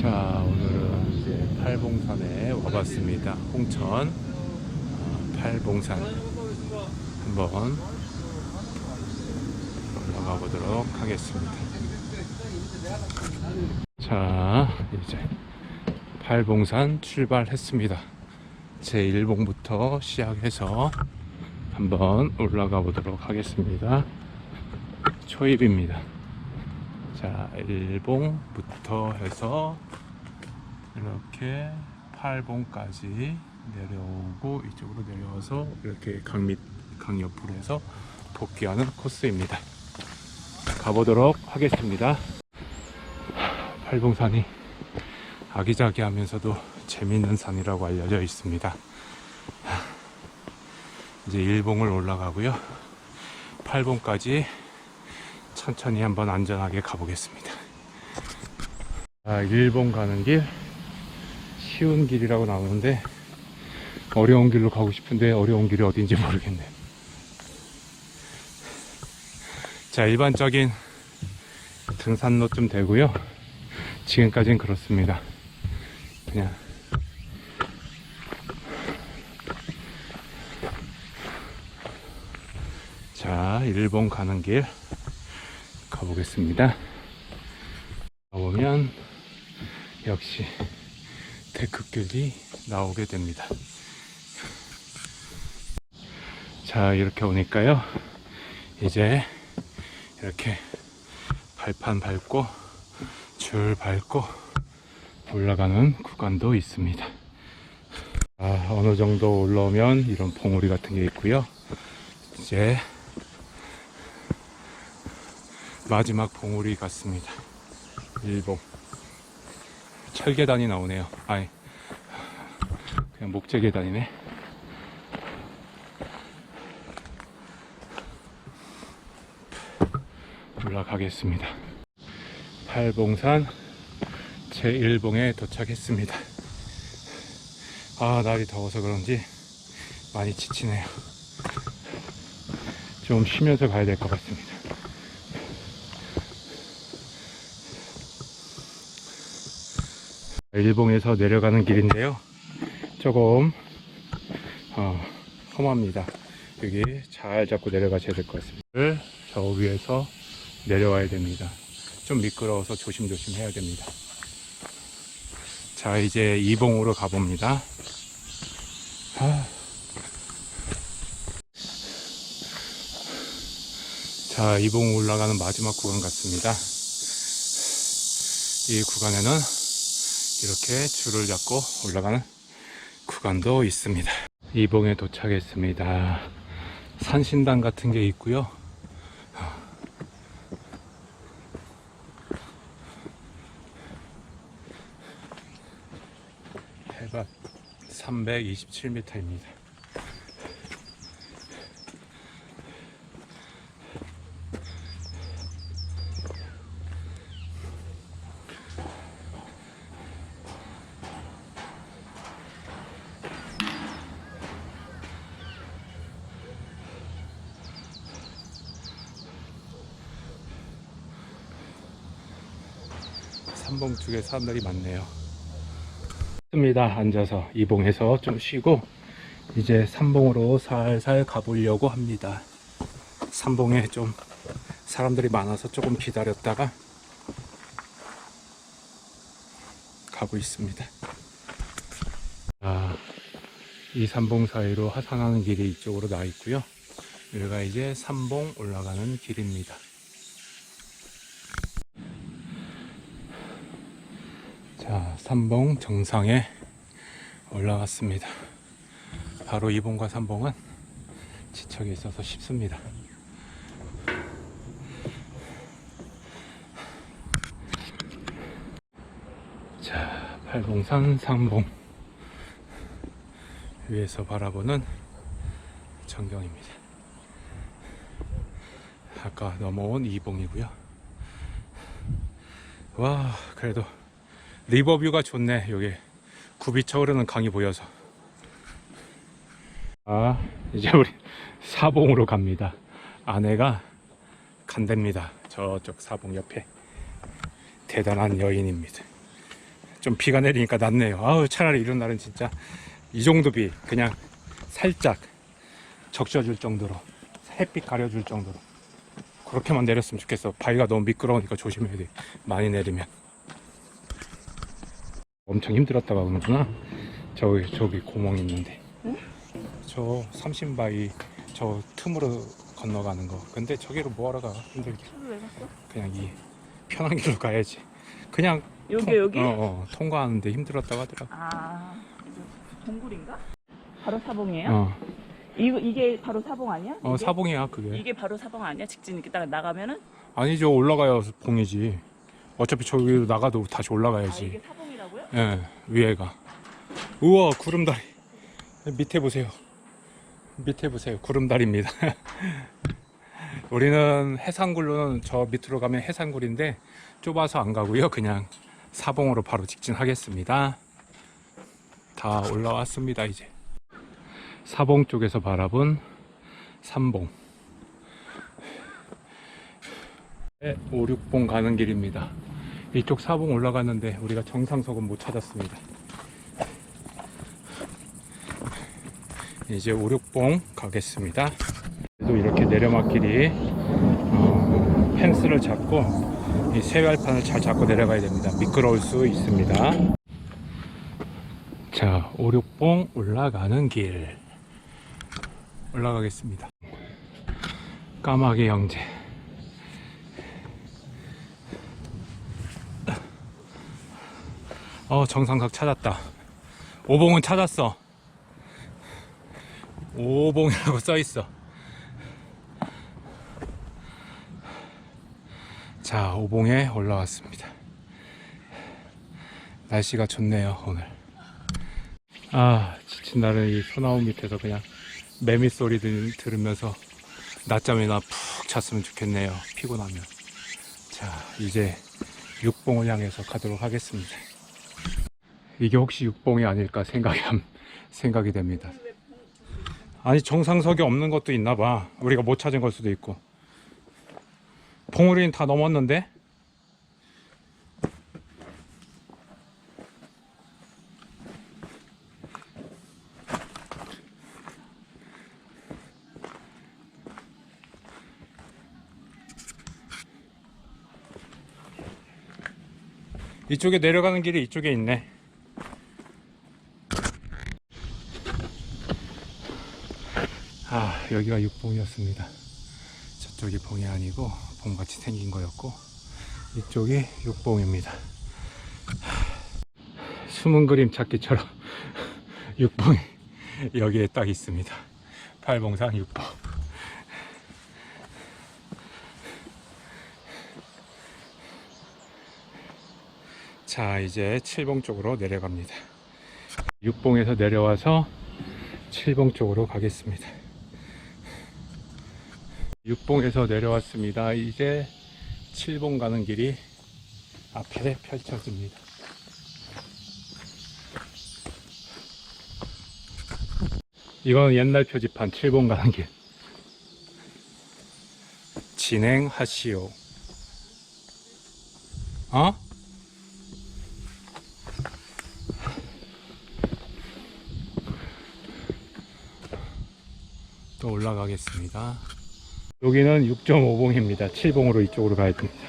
자 오늘은 이제 팔봉산에 와봤습니다. 홍천 어, 팔봉산 한번 올라가 보도록 하겠습니다. 자 이제 팔봉산 출발했습니다. 제 1봉부터 시작해서 한번 올라가 보도록 하겠습니다. 초입입니다. 자, 1봉부터 해서 이렇게 8봉까지 내려오고 이쪽으로 내려와서 이렇게 강 밑 강 옆으로 해서 복귀하는 코스입니다. 가보도록 하겠습니다. 팔봉산이 아기자기하면서도 재밌는 산이라고 알려져 있습니다. 이제 1봉을 올라가고요. 8봉까지 천천히 한번 안전하게 가보겠습니다. 아, 1봉 가는 길 쉬운 길이라고 나오는데 어려운 길로 가고 싶은데 어려운 길이 어딘지 모르겠네요. 자, 일반적인 등산로 좀 되고요. 지금까지는 그렇습니다. 그냥 자, 일본 가는 길가 보겠습니다. 가보면 역시 데크길이 나오게 됩니다. 자, 이렇게 오니까요. 이제 이렇게 발판 밟고 줄 밟고 올라가는 구간도 있습니다. 아, 어느 정도 올라오면 이런 봉우리 같은 게 있고요. 이제 마지막 봉우리 같습니다. 일봉. 철계단이 나오네요. 아니, 그냥 목재 계단이네. 올라가겠습니다. 팔봉산 제1봉에 도착했습니다. 아, 날이 더워서 그런지 많이 지치네요. 좀 쉬면서 가야 될 것 같습니다. 일봉에서 내려가는 길인데요. 조금 어, 험합니다. 여기 잘 잡고 내려가셔야 될 것 같습니다. 저 위에서 내려와야 됩니다. 좀 미끄러워서 조심조심 해야 됩니다. 자, 이제 이봉으로 가봅니다. 아. 자, 이봉 올라가는 마지막 구간 같습니다. 이 구간에는 이렇게 줄을 잡고 올라가는 구간도 있습니다. 이봉에 도착했습니다. 산신당 같은 게 있고요. 해발 327m입니다. 삼봉 쪽에 사람들이 많네요. 습니다 앉아서 이봉해서 좀 쉬고 이제 삼봉으로 살살 가보려고 합니다. 삼봉에 좀 사람들이 많아서 조금 기다렸다가 가고 있습니다. 아, 이 삼봉 사이로 하산하는 길이 이쪽으로 나 있고요. 여기가 이제 삼봉 올라가는 길입니다. 자, 삼봉 정상에 올라왔습니다. 바로 2봉과 3봉은 지척에 있어서 쉽습니다. 자, 팔봉산 상봉 위에서 바라보는 전경입니다. 아까 넘어온 2봉이고요. 와, 그래도 리버뷰가 좋네 여기 굽이 차오르는 강이 보여서 아 이제 우리 사봉으로 갑니다 아내가 간답니다 저쪽 사봉 옆에 대단한 여인입니다. 좀 비가 내리니까 낫네요. 아우 차라리 이런 날은 진짜 이 정도 비 그냥 살짝 적셔줄 정도로 햇빛 가려줄 정도로 그렇게만 내렸으면 좋겠어. 바위가 너무 미끄러우니까 조심해야 돼. 많이 내리면 엄청 힘들었다가 오는구나. 저기 저기 구멍 있는데 저 삼신바위 저 틈으로 건너가는 거. 근데 저기로 뭐하러 가? 힘들게. 그냥 이 편한 길로 가야지. 그냥 여기 통- 여기? 어, 어, 통과하는데 힘들었다고 하더라고. 아 동굴인가? 바로 사봉이에요? 어, 이거 이게 바로 사봉 아니야? 어 이게? 사봉이야 그게. 이게 바로 사봉 아니야? 직진 이렇게 딱 나가면은 아니죠 올라가야 봉이지. 어차피 저기로 나가도 다시 아 올라가야지. 사봉이라고요? 예, 위에가. 우와 구름다리. 밑에 보세요. 밑에 보세요. 구름다리입니다. 우리는 해산굴로는 저 밑으로 가면 해산굴인데 좁아서 안 가고요. 그냥 사봉으로 바로 직진하겠습니다. 다 올라왔습니다, 이제. 사봉 쪽에서 바라본 삼봉. 5, 6봉 가는 길입니다. 이쪽 사봉 올라갔는데 우리가 정상석은 못 찾았습니다. 이제 5, 6봉 가겠습니다. 그래도 이렇게 내려막길이 어, 펜스를 잡고 이 세발판을 잘 잡고 내려가야 됩니다. 미끄러울 수 있습니다. 자, 5, 6봉 올라가는 길 올라가겠습니다. 까마귀 형제 어 정상석 찾았다. 오봉은 찾았어. 오봉이라고 써 있어. 자, 오봉에 올라왔습니다. 날씨가 좋네요, 오늘. 아, 지친 날은 이 소나무 밑에서 그냥 매미 소리 들, 들으면서 낮잠이나 푹 잤으면 좋겠네요. 피곤하면. 자, 이제 육봉을 향해서 가도록 하겠습니다. 이게 혹시 육봉이 아닐까 생각이 함- 생각이 됩니다. 아니 정상석이 없는 것도 있나 봐. 우리가 못 찾은 걸 수도 있고. 봉우리는 다 넘었는데? 이쪽에 내려가는 길이 이쪽에 있네. 아, 여기가 육봉이었습니다. 저쪽이 봉이 아니고 봉같이 생긴 거였고 이쪽이 육봉입니다. 숨은 그림 찾기처럼 육봉이 여기에 딱 있습니다. 팔봉산 육봉. 자, 이제 칠봉 쪽으로 내려갑니다. 육봉에서 내려와서 칠봉 쪽으로 가겠습니다. 육봉에서 내려왔습니다. 이제 칠봉 가는 길이 앞에 펼쳐집니다. 이건 옛날 표지판 칠봉 가는 길. 진행하시오. 어? 또 올라가겠습니다. 여기는 6.5봉입니다. 7봉으로 이쪽으로 가야 됩니다.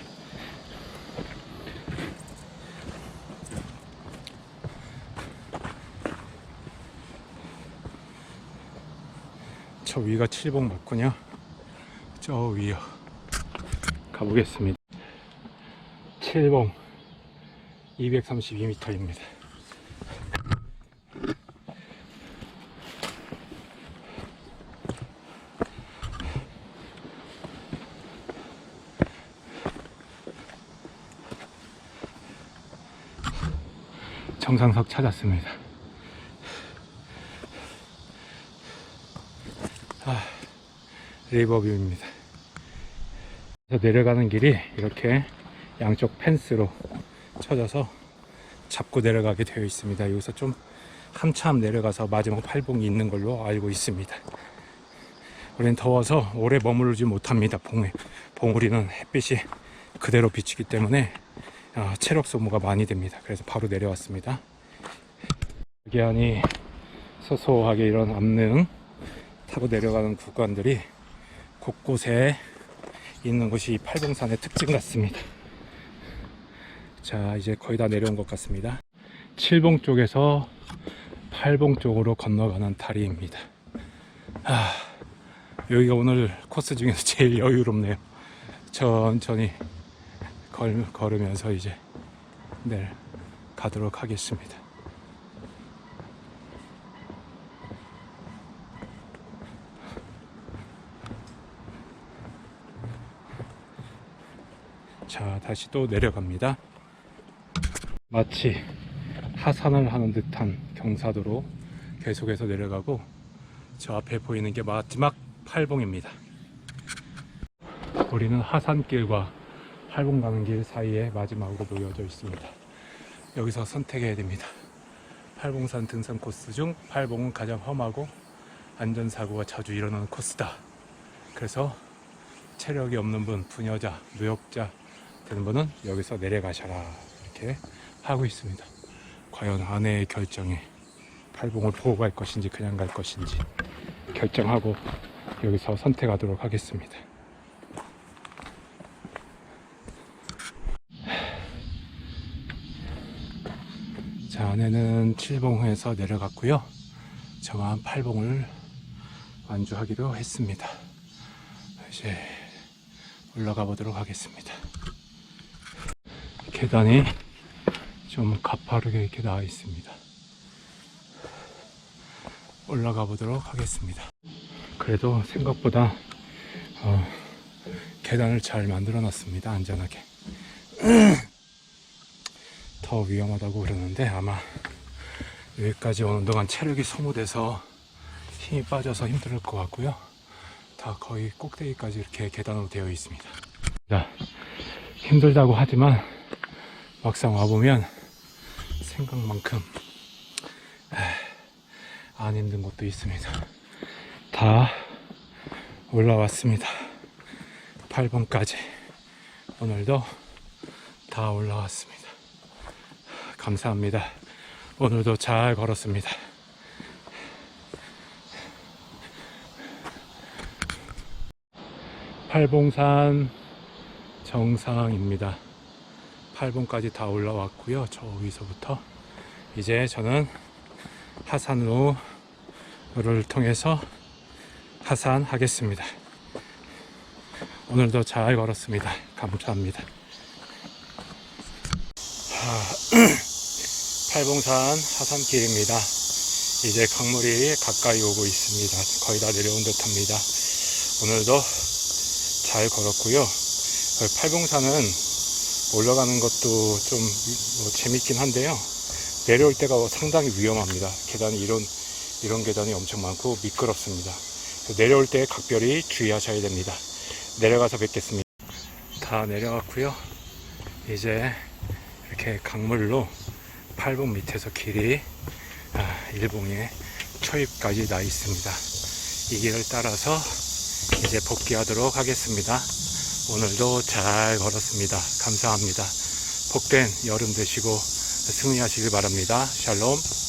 저 위가 7봉 맞군요. 저 위요. 가보겠습니다. 7봉 232m입니다. 정상석 찾았습니다. 아, 리버뷰입니다. 내려가는 길이 이렇게 양쪽 펜스로 쳐져서 잡고 내려가게 되어 있습니다. 여기서 좀 한참 내려가서 마지막 팔봉이 있는 걸로 알고 있습니다. 우리는 더워서 오래 머무르지 못합니다. 봉우리는 햇빛이 그대로 비치기 때문에 아, 체력 소모가 많이 됩니다. 그래서 바로 내려왔습니다. 여기안이 소소하게 이런 암릉 타고 내려가는 구간들이 곳곳에 있는 것이 이 팔봉산의 특징 같습니다. 자, 이제 거의 다 내려온 것 같습니다. 칠봉 쪽에서 팔봉 쪽으로 건너가는 다리입니다. 아, 여기가 오늘 코스 중에서 제일 여유롭네요. 천천히 걸, 걸으면서 이제 내일 가도록 하겠습니다. 자, 다시 또 내려갑니다. 마치 하산을 하는 듯한 경사도로 계속해서 내려가고 저 앞에 보이는 게 마지막 팔봉입니다. 우리는 하산길과 팔봉 가는 길 사이에 마지막으로 놓여져 있습니다. 여기서 선택해야 됩니다. 팔봉산 등산 코스 중 팔봉은 가장 험하고 안전사고가 자주 일어나는 코스다. 그래서 체력이 없는 분, 부녀자, 무역자 되는 분은 여기서 내려가셔라. 이렇게 하고 있습니다. 과연 아내의 결정에 팔봉을 보고 갈 것인지 그냥 갈 것인지 결정하고 여기서 선택하도록 하겠습니다. 자, 아내는 7봉에서 내려갔고요. 저만 8봉을 완주하기로 했습니다. 이제 올라가 보도록 하겠습니다. 계단이 좀 가파르게 이렇게 나와 있습니다. 올라가 보도록 하겠습니다. 그래도 생각보다 어, 계단을 잘 만들어 놨습니다. 안전하게. 더 위험하다고 그러는데 아마 여기까지 오는 동안 체력이 소모돼서 힘이 빠져서 힘들 것 같고요. 다 거의 꼭대기까지 이렇게 계단으로 되어 있습니다. 자, 힘들다고 하지만 막상 와보면 생각만큼 에, 안 힘든 것도 있습니다. 다 올라왔습니다. 8번까지 오늘도 다 올라왔습니다. 감사합니다. 오늘도 잘 걸었습니다. 팔봉산 정상입니다. 8봉까지 다 올라왔고요. 저 위서부터 이제 저는 하산로를 통해서 하산하겠습니다. 오늘도 잘 걸었습니다. 감사합니다. 팔봉산 하산길입니다. 이제 강물이 가까이 오고 있습니다. 거의 다 내려온 듯 합니다. 오늘도 잘 걸었고요. 팔봉산은 올라가는 것도 좀 뭐 재밌긴 한데요. 내려올 때가 상당히 위험합니다. 계단이 이런, 이런 계단이 엄청 많고 미끄럽습니다. 내려올 때 각별히 주의하셔야 됩니다. 내려가서 뵙겠습니다. 다 내려왔고요. 이제 이렇게 강물로 팔봉 밑에서 길이 아, 일봉에 초입까지 나 있습니다. 이 길을 따라서 이제 복귀하도록 하겠습니다. 오늘도 잘 걸었습니다. 감사합니다. 복된 여름 되시고 승리하시길 바랍니다. 샬롬.